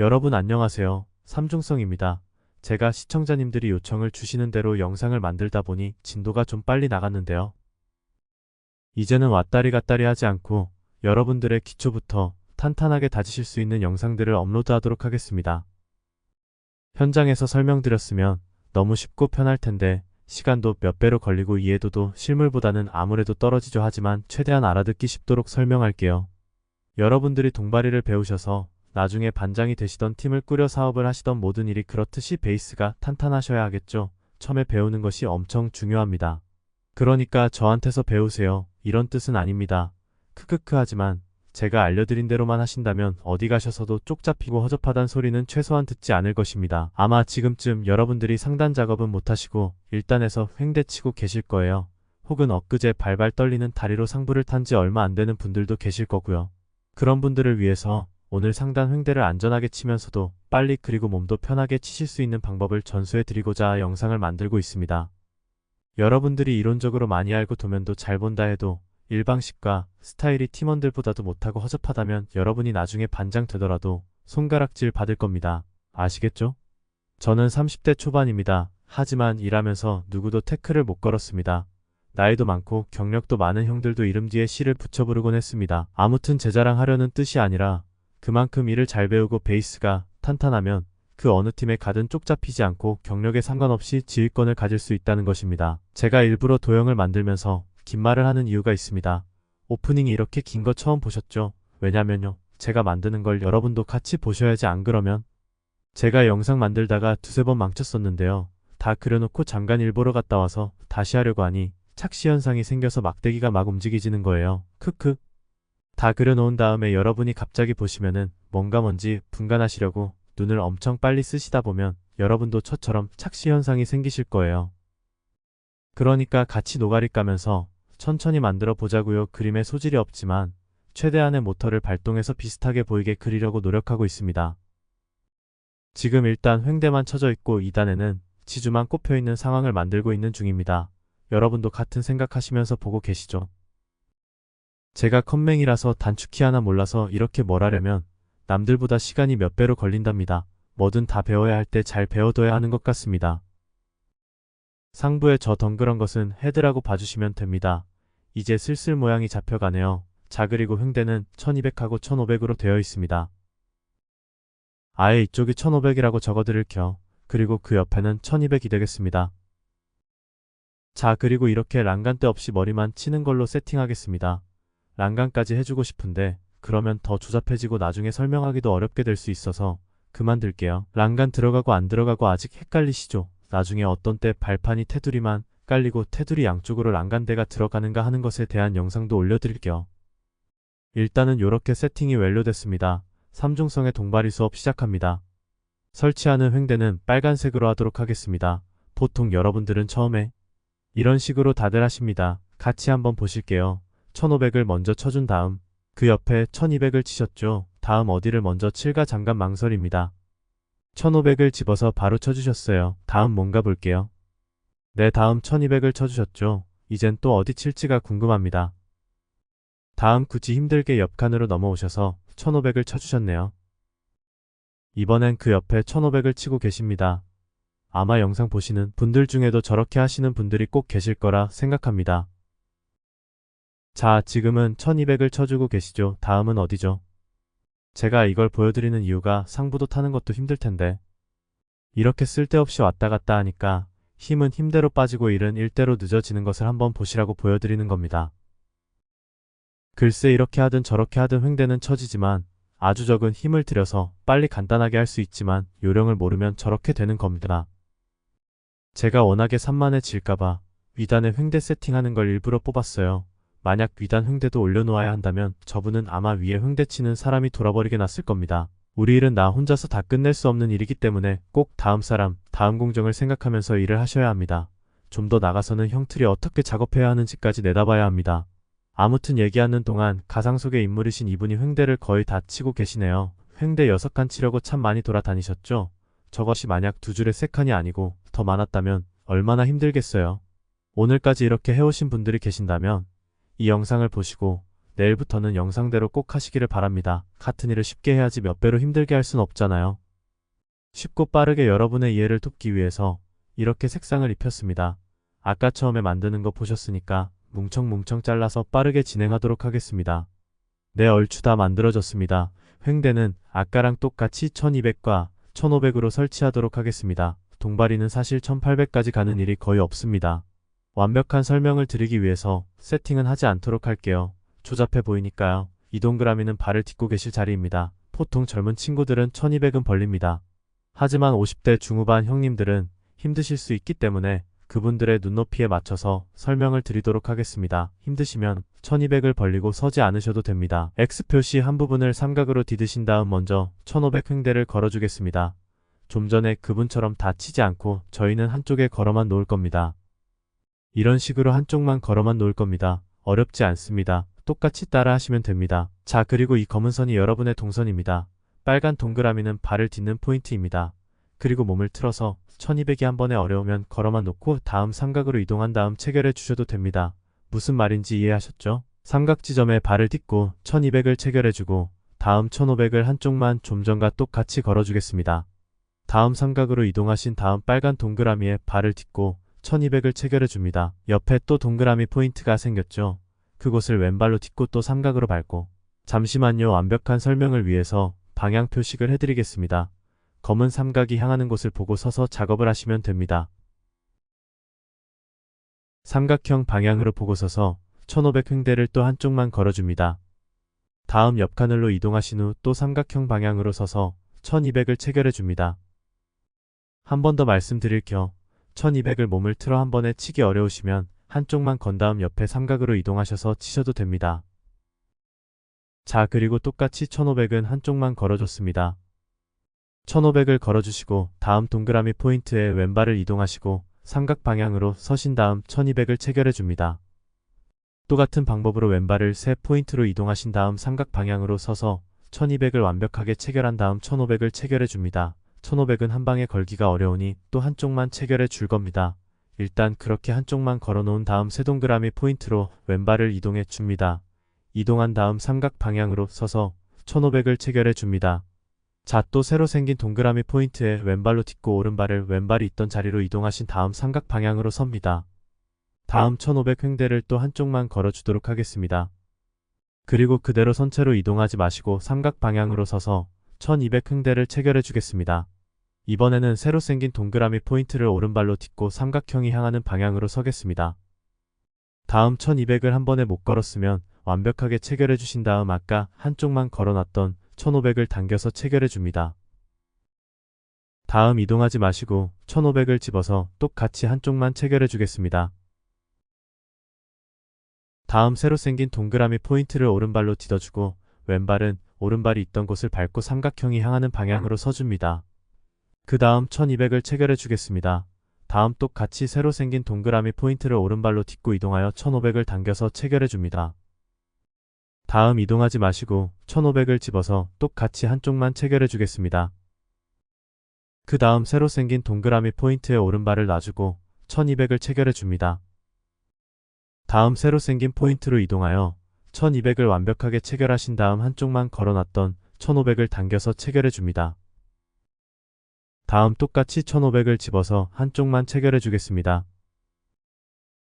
여러분 안녕하세요. 삼중성입니다. 제가 시청자님들이 요청을 주시는 대로 영상을 만들다 보니 진도가 좀 빨리 나갔는데요. 이제는 왔다리 갔다리 하지 않고 여러분들의 기초부터 탄탄하게 다지실 수 있는 영상들을 업로드하도록 하겠습니다. 현장에서 설명드렸으면 너무 쉽고 편할 텐데 시간도 몇 배로 걸리고 이해도도 실물보다는 아무래도 떨어지죠 하지만 최대한 알아듣기 쉽도록 설명할게요. 여러분들이 동바리를 배우셔서 나중에 반장이 되시던 팀을 꾸려 사업을 하시던 모든 일이 그렇듯이 베이스가 탄탄하셔야 하겠죠. 처음에 배우는 것이 엄청 중요합니다. 그러니까 저한테서 배우세요. 이런 뜻은 아닙니다. 크크크 하지만 제가 알려드린 대로만 하신다면 어디 가셔서도 쪽 잡히고 허접하단 소리는 최소한 듣지 않을 것입니다. 아마 지금쯤 여러분들이 상단 작업은 못하시고 일단에서 횡대치고 계실 거예요. 혹은 엊그제 발발 떨리는 다리로 상부를 탄 지 얼마 안 되는 분들도 계실 거고요. 그런 분들을 위해서 오늘 상단 횡대를 안전하게 치면서도 빨리 그리고 몸도 편하게 치실 수 있는 방법을 전수해 드리고자 영상을 만들고 있습니다. 여러분들이 이론적으로 많이 알고 도면도 잘 본다 해도 일방식과 스타일이 팀원들보다도 못하고 허접하다면 여러분이 나중에 반장 되더라도 손가락질 받을 겁니다. 아시겠죠? 저는 30대 초반입니다. 하지만 일하면서 누구도 태클을 못 걸었습니다. 나이도 많고 경력도 많은 형들도 이름 뒤에 시를 붙여 부르곤 했습니다. 아무튼 제 자랑하려는 뜻이 아니라 그만큼 일을 잘 배우고 베이스가 탄탄하면 그 어느 팀에 가든 쪽 잡히지 않고 경력에 상관없이 지휘권을 가질 수 있다는 것입니다. 제가 일부러 도형을 만들면서 긴 말을 하는 이유가 있습니다. 오프닝이 이렇게 긴 거 처음 보셨죠? 왜냐면요. 제가 만드는 걸 여러분도 같이 보셔야지 안 그러면 제가 영상 만들다가 두세 번 망쳤었는데요. 다 그려놓고 잠깐 일보러 갔다 와서 다시 하려고 하니 착시 현상이 생겨서 막대기가 막 움직이지는 거예요. 크크. 다 그려놓은 다음에 여러분이 갑자기 보시면은 뭔가 뭔지 분간하시려고 눈을 엄청 빨리 쓰시다 보면 여러분도 저처럼 착시 현상이 생기실 거예요. 그러니까 같이 노가리 까면서 천천히 만들어 보자고요. 그림에 소질이 없지만 최대한의 모터를 발동해서 비슷하게 보이게 그리려고 노력하고 있습니다. 지금 일단 횡대만 쳐져 있고 2단에는 지주만 꼽혀 있는 상황을 만들고 있는 중입니다. 여러분도 같은 생각하시면서 보고 계시죠? 제가 컴맹이라서 단축키 하나 몰라서 이렇게 뭘 하려면 남들보다 시간이 몇 배로 걸린답니다. 뭐든 다 배워야 할 때 잘 배워둬야 하는 것 같습니다. 상부에 저 덩그런 것은 헤드라고 봐주시면 됩니다. 이제 슬슬 모양이 잡혀가네요. 자 그리고 횡대는 1200하고 1500으로 되어 있습니다. 아예 이쪽이 1500이라고 적어드릴게요. 그리고 그 옆에는 1200이 되겠습니다. 자 그리고 이렇게 랑간대 없이 머리만 치는 걸로 세팅하겠습니다. 랑간까지 해주고 싶은데 그러면 더 조잡해지고 나중에 설명하기도 어렵게 될 수 있어서 그만둘게요. 랑간 들어가고 안 들어가고 아직 헷갈리시죠? 나중에 어떤 때 발판이 테두리만 깔리고 테두리 양쪽으로 랑간대가 들어가는가 하는 것에 대한 영상도 올려드릴게요. 일단은 요렇게 세팅이 완료됐습니다. 삼중성의 동바리 수업 시작합니다. 설치하는 횡대는 빨간색으로 하도록 하겠습니다. 보통 여러분들은 처음에 이런 식으로 다들 하십니다. 같이 한번 보실게요. 1500을 먼저 쳐준 다음 그 옆에 1200을 치셨죠. 다음 어디를 먼저 칠까 잠깐 망설입니다. 1500을 집어서 바로 쳐주셨어요. 다음 뭔가 볼게요. 네, 다음 1200을 쳐주셨죠. 이젠 또 어디 칠지가 궁금합니다. 다음 굳이 힘들게 옆칸으로 넘어오셔서 1500을 쳐주셨네요. 이번엔 그 옆에 1500을 치고 계십니다. 아마 영상 보시는 분들 중에도 저렇게 하시는 분들이 꼭 계실 거라 생각합니다. 자, 지금은 1200을 쳐주고 계시죠. 다음은 어디죠? 제가 이걸 보여드리는 이유가 상부도 타는 것도 힘들 텐데 이렇게 쓸데없이 왔다 갔다 하니까 힘은 힘대로 빠지고 일은 일대로 늦어지는 것을 한번 보시라고 보여드리는 겁니다. 글쎄 이렇게 하든 저렇게 하든 횡대는 처지지만 아주 적은 힘을 들여서 빨리 간단하게 할 수 있지만 요령을 모르면 저렇게 되는 겁니다. 제가 워낙에 산만해질까봐 위단에 횡대 세팅하는 걸 일부러 뽑았어요. 만약 위단 횡대도 올려놓아야 한다면 저분은 아마 위에 횡대 치는 사람이 돌아버리게 났을 겁니다. 우리 일은 나 혼자서 다 끝낼 수 없는 일이기 때문에 꼭 다음 사람, 다음 공정을 생각하면서 일을 하셔야 합니다. 좀 더 나가서는 형틀이 어떻게 작업해야 하는지까지 내다봐야 합니다. 아무튼 얘기하는 동안 가상 속의 인물이신 이분이 횡대를 거의 다 치고 계시네요. 횡대 6칸 치려고 참 많이 돌아다니셨죠? 저것이 만약 두 줄의 세 칸이 아니고 더 많았다면 얼마나 힘들겠어요. 오늘까지 이렇게 해오신 분들이 계신다면 이 영상을 보시고 내일부터는 영상대로 꼭 하시기를 바랍니다. 같은 일을 쉽게 해야지 몇 배로 힘들게 할 순 없잖아요. 쉽고 빠르게 여러분의 이해를 돕기 위해서 이렇게 색상을 입혔습니다. 아까 처음에 만드는 거 보셨으니까 뭉청뭉청 잘라서 빠르게 진행하도록 하겠습니다. 네, 얼추 다 만들어졌습니다. 횡대는 아까랑 똑같이 1200과 1500으로 설치하도록 하겠습니다. 동바리는 사실 1800까지 가는 일이 거의 없습니다. 완벽한 설명을 드리기 위해서 세팅은 하지 않도록 할게요. 조잡해 보이니까요. 이 동그라미는 발을 딛고 계실 자리입니다. 보통 젊은 친구들은 1200은 벌립니다. 하지만 50대 중후반 형님들은 힘드실 수 있기 때문에 그분들의 눈높이에 맞춰서 설명을 드리도록 하겠습니다. 힘드시면 1200을 벌리고 서지 않으셔도 됩니다. X표시 한 부분을 삼각으로 디드신 다음 먼저 1500 횡대를 걸어주겠습니다. 좀 전에 그분처럼 다 치지 않고 저희는 한쪽에 걸어만 놓을 겁니다. 이런 식으로 한쪽만 걸어만 놓을 겁니다. 어렵지 않습니다. 똑같이 따라 하시면 됩니다. 자 그리고 이 검은 선이 여러분의 동선입니다. 빨간 동그라미는 발을 딛는 포인트입니다. 그리고 몸을 틀어서 1200이 한 번에 어려우면 걸어만 놓고 다음 삼각으로 이동한 다음 체결해 주셔도 됩니다. 무슨 말인지 이해하셨죠? 삼각 지점에 발을 딛고 1200을 체결해 주고 다음 1500을 한쪽만 좀 전과 똑같이 걸어주겠습니다. 다음 삼각으로 이동하신 다음 빨간 동그라미에 발을 딛고 1200을 체결해 줍니다. 옆에 또 동그라미 포인트가 생겼죠. 그곳을 왼발로 딛고 또 삼각으로 밟고 잠시만요 완벽한 설명을 위해서 방향 표식을 해드리겠습니다. 검은 삼각이 향하는 곳을 보고 서서 작업을 하시면 됩니다. 삼각형 방향으로 보고 서서 1500 횡대를 또 한쪽만 걸어줍니다. 다음 옆 카늘로 이동하신 후 또 삼각형 방향으로 서서 1200을 체결해 줍니다. 한 번 더 말씀드릴 겸 1200을 몸을 틀어 한 번에 치기 어려우시면 한쪽만 건 다음 옆에 삼각으로 이동하셔서 치셔도 됩니다. 자 그리고 똑같이 1500은 한쪽만 걸어줬습니다. 1500을 걸어주시고 다음 동그라미 포인트에 왼발을 이동하시고 삼각 방향으로 서신 다음 1200을 체결해 줍니다. 똑같은 방법으로 왼발을 세 포인트로 이동하신 다음 삼각 방향으로 서서 1200을 완벽하게 체결한 다음 1500을 체결해 줍니다. 1500은 한 방에 걸기가 어려우니 또 한쪽만 체결해 줄 겁니다. 일단 그렇게 한쪽만 걸어놓은 다음 세 동그라미 포인트로 왼발을 이동해 줍니다. 이동한 다음 삼각 방향으로 서서 1500을 체결해 줍니다. 자, 또 새로 생긴 동그라미 포인트에 왼발로 딛고 오른발을 왼발이 있던 자리로 이동하신 다음 삼각 방향으로 섭니다. 다음 1500 횡대를 또 한쪽만 걸어주도록 하겠습니다. 그리고 그대로 선체로 이동하지 마시고 삼각 방향으로 서서 1200 횡대를 체결해 주겠습니다. 이번에는 새로 생긴 동그라미 포인트를 오른발로 딛고 삼각형이 향하는 방향으로 서겠습니다. 다음 1200을 한 번에 못 걸었으면 완벽하게 체결해 주신 다음 아까 한쪽만 걸어놨던 1500을 당겨서 체결해 줍니다. 다음 이동하지 마시고 1500을 집어서 똑같이 한쪽만 체결해 주겠습니다. 다음 새로 생긴 동그라미 포인트를 오른발로 디뎌주고 왼발은 오른발이 있던 곳을 밟고 삼각형이 향하는 방향으로 서줍니다. 그 다음 1200을 체결해 주겠습니다. 다음 똑같이 새로 생긴 동그라미 포인트를 오른발로 딛고 이동하여 1500을 당겨서 체결해 줍니다. 다음 이동하지 마시고 1500을 집어서 똑같이 한쪽만 체결해 주겠습니다. 그 다음 새로 생긴 동그라미 포인트에 오른발을 놔주고 1200을 체결해 줍니다. 다음 새로 생긴 포인트로 이동하여 1200을 완벽하게 체결하신 다음 한쪽만 걸어놨던 1500을 당겨서 체결해 줍니다. 다음 똑같이 1500을 집어서 한쪽만 체결해 주겠습니다.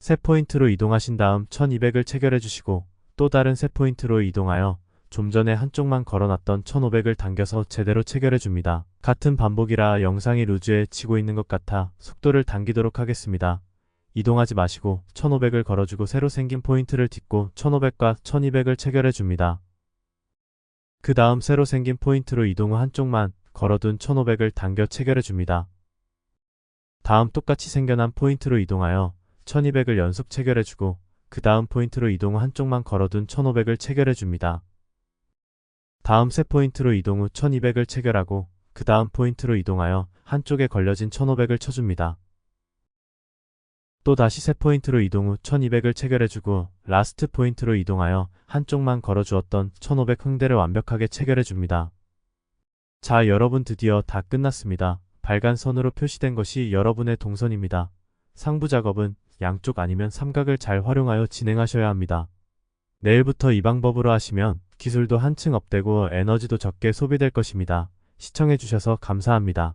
세 포인트로 이동하신 다음 1200을 체결해 주시고 또 다른 세 포인트로 이동하여 좀 전에 한쪽만 걸어놨던 1500을 당겨서 제대로 체결해 줍니다. 같은 반복이라 영상이 루즈에 치고 있는 것 같아 속도를 당기도록 하겠습니다. 이동하지 마시고 1500을 걸어주고 새로 생긴 포인트를 딛고 1500과 1200을 체결해 줍니다. 그 다음 새로 생긴 포인트로 이동 후 한쪽만 걸어둔 1500을 당겨 체결해 줍니다. 다음 똑같이 생겨난 포인트로 이동하여 1200을 연속 체결해 주고 그 다음 포인트로 이동 후 한쪽만 걸어둔 1500을 체결해 줍니다. 다음 세 포인트로 이동 후 1200을 체결하고 그 다음 포인트로 이동하여 한쪽에 걸려진 1500을 쳐줍니다. 또 다시 세 포인트로 이동 후 1200을 체결해주고 라스트 포인트로 이동하여 한쪽만 걸어주었던 1500 흥대를 완벽하게 체결해줍니다. 자 여러분 드디어 다 끝났습니다. 발간 선으로 표시된 것이 여러분의 동선입니다. 상부 작업은 양쪽 아니면 삼각을 잘 활용하여 진행하셔야 합니다. 내일부터 이 방법으로 하시면 기술도 한층 업되고 에너지도 적게 소비될 것입니다. 시청해주셔서 감사합니다.